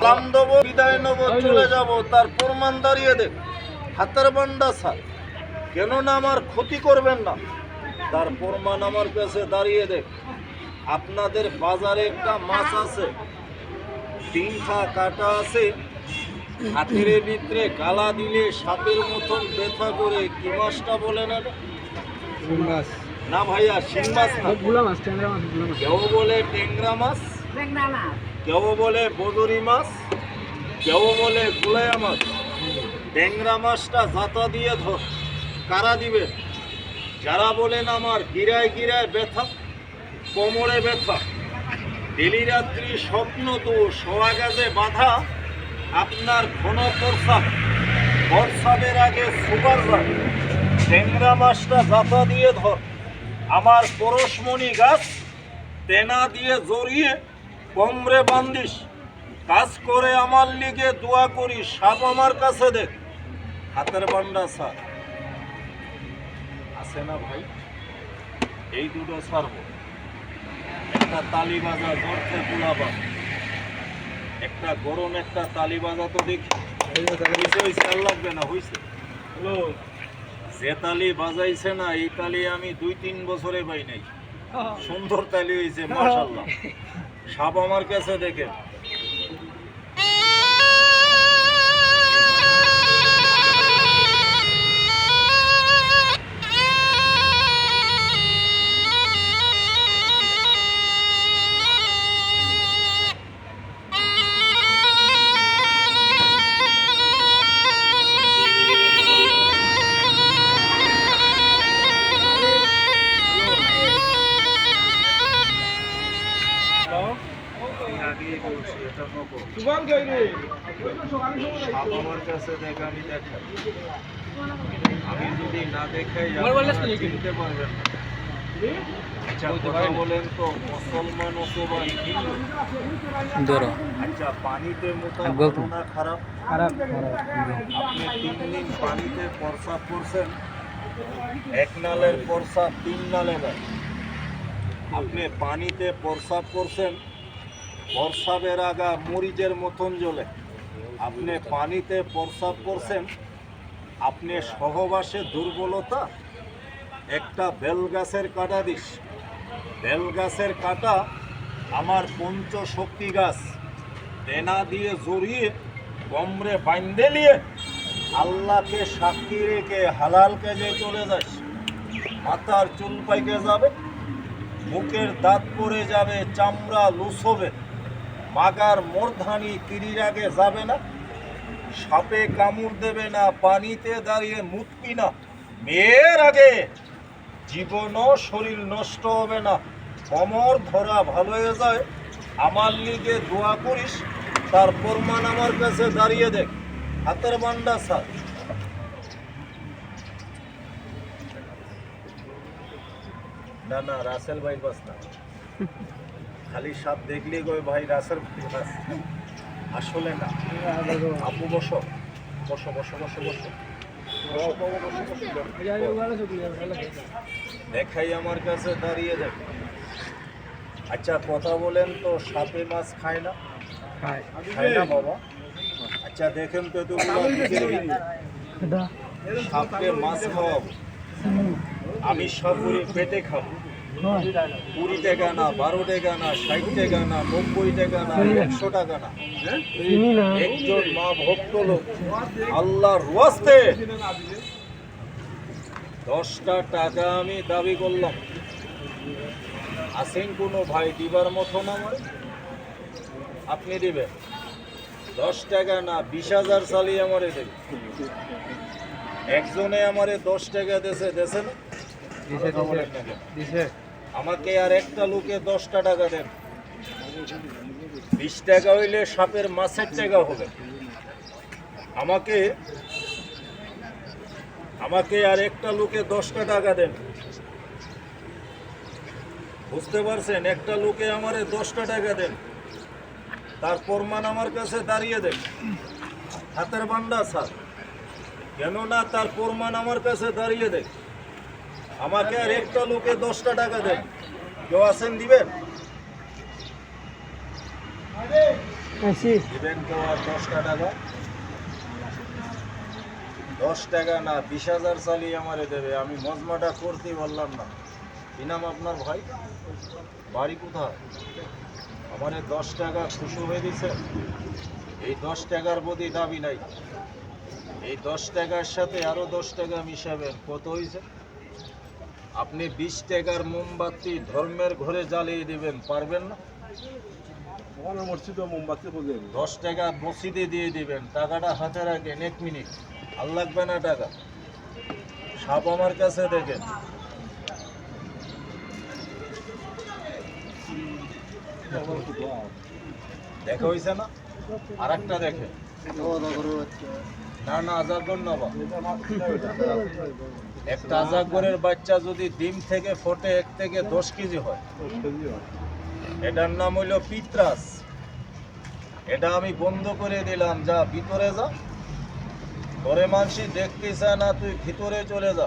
সালাম দেবো বিদায় নেব চলে যাব তার প্রমাণ দাঁড়িয়ে দেখ হাতের বান্ডা স্যার কেননা আমার ক্ষতি করবেন না। তার প্রমাণ আমার কাছে দাঁড়িয়ে দেখ আপনাদের বাজারে একটা মাছ আছে। তিনটা কাটা আছে। হাতের ভিতরে গালা দিলে সাপের মতন ব্যথা করে কি মাছটা বলে না না ভাইয়া শিং মাছ না। কেউ বলে টেংরা মাছ। কেউ বলে বদরি মাছ, কেউ বলে গুলায়া মাছ। ট্যাংরা মাছটা জাতা দিয়ে ধর, কারা দিবে? যারা বলেন আমার গিরায় গিরায় ব্যথা, কোমরে ব্যথা ডেলি রাত্রি স্বপ্ন তো শোয়া গেছে বাধা, আপনার ঘন প্রস্রাব প্রস্রাবের আগে সুপার যায় ট্যাংরা মাছটা জাতা দিয়ে ধর, আমার পরশমণি গাছ, তেনা দিয়ে জড়িয়ে কোমরে বান্দিস কাজ করে আমার লিগে দোয়া করি সাপ আমার কাছে দেখ। হাতের বান্ডা স্যার। আছে না ভাই? এই দুটো সারব একটা তালি বাজা জর্থে পুলাবা একটা গরম একটা তালি বাজা তো দেখি। আর লাগবে না হইছে। হ্যালো। যে তালি বাজাইছে না এই তালি আমি দুই তিন বছরে পাই নাই। সুন্দর তালি হয়েছে মাশাল্লাহ সাপ আমার কাছে দেখে। আমার কাছে দেখ আমি দেখাই। আমি যদি না দেখাই? চিনতে পারবেন আচ্ছা কথা বলেন তো মুসলমান অথবা হিন্দু ধরো। আচ্ছা পানিতে মোটা না খারাপ? খারাপ আপনি তিন দিন পানিতে প্রসাব করছেন এক নালের প্রসাব তিন নালে আপনি পানিতে প্রসাব করছেন প্রসাবের আগা মরিচের মতন জ্বলে। আপনি পানিতে প্রসাব করছেন আপনি সহবাসে দুর্বলতা? একটা বেল গাছের কাটা দিস। বেল গাছের কাটা আমার পঞ্চশক্তি গাছ। তেনা দিয়ে জড়িয়ে কমরে বাইন্দে নিয়ে আল্লাহকে সাক্ষী রেখে হালাল কাজে চলে যাস। মাথার চুল পাইকে যাবে, মুখের দাঁত পড়ে যাবে, চামড়া লুস হবে মাগার মূর্ধানি তিরির আগে যাবে না, সাপে কামড় দেবে না, পানিতে দাঁড়িয়ে মুতবি না। মেয়ের আগে জীবনও শরীর নষ্ট হবে না। কমর ধরা ভালো হয়ে যায়, আমার লিগে দোয়া করিস, তার প্রমাণ আমার কাছে দাঁড়িয়ে দেখ। হাতের বান্ডা স্যার না না, রাসেল ভাই বাস না খালি সাপ দেখলি গো ভাই রাসেল ভাই আসলে না। আপু বসো। বসো বসো বসো বসো। দেখাই আমার কাছে দাঁড়িয়ে দেখ। আচ্ছা কথা বলেন তো সাপে মাছ খায় না? খায়। খায় না বাবা? আচ্ছা দেখেন তো সাপকে মাছ খাওয়াবো। আমি সব পেটে খাব। কুড়ি টাকা না বারো টাকা না ষাট টাকা না নব্বই টাকা না একশো টাকা না। একজন মা ভক্ত লোক আল্লাহর ওয়াস্তে দশটা টাকা আমি দাবি করলাম। আসেন কোনো ভাই দিবার মতন আমার? আপনি দিবেন। দশ টাকা না বিশ হাজার সালি আমারে দেবে। একজনে আমারে দশ টাকা দেশে দেশে না? আমাকে আর একটা লোকে দশটা টাকা দেন। বিশ টাকা হইলে সাপের মাছের টাকা হবে। আমাকে আমাকে আর একটা লোকে দশটা টাকা দেন। বুঝতে পারছেন? একটা লোকে আমারে দশটা টাকা দেন। তার প্রমাণ আমার কাছে দাঁড়িয়ে দেন। হাতের বান্ডা স্যার। কেননা তার প্রমাণ আমার কাছে দাঁড়িয়ে দেখ আমাকে আর একটা লোকে দশটা টাকা দেন। কেউ আছেন দিবেন? দিবেন কেউ আর দশটা টাকা? দশ টাকা না বিশ হাজার চালিয়ে আমারে দেবে। আমি মজমাটা করতে পারলাম না। কি নাম আপনার ভাই? বাড়ি কোথায়? আমারে দশ টাকা খুশি হয়ে দিছে এই দশ টাকার প্রতি দাবি নাই। এই দশ টাকার সাথে আরও দশ টাকা মিশাবেন। কত হয়েছে? আপনি বিশ টাকার মোমবাতি ধর্মের ঘরে জ্বালিয়ে দিবেন পারবেন না? মসজিদে মোমবাতি দশ টাকা মসজিদে দিয়ে দিবেন টাকাটা হাতে রাখেন এক মিনিট। ভালো লাগবে না টাকা। সাপ আমার কাছে দেখেন। দেখা হয়েছে না? আর একটা দেখে না না আজাগর নবা একটা গরের বাচ্চা যদি ডিম থেকে ফোটে, এক থেকে দশ কেজি হয়। এটার নাম হইল পিত্রাস। এটা আমি বন্ধ করে দিলাম, যা ভিতরে যা। ঘরে মানসি দেখতে না, তুই ভিতরে চলে যা।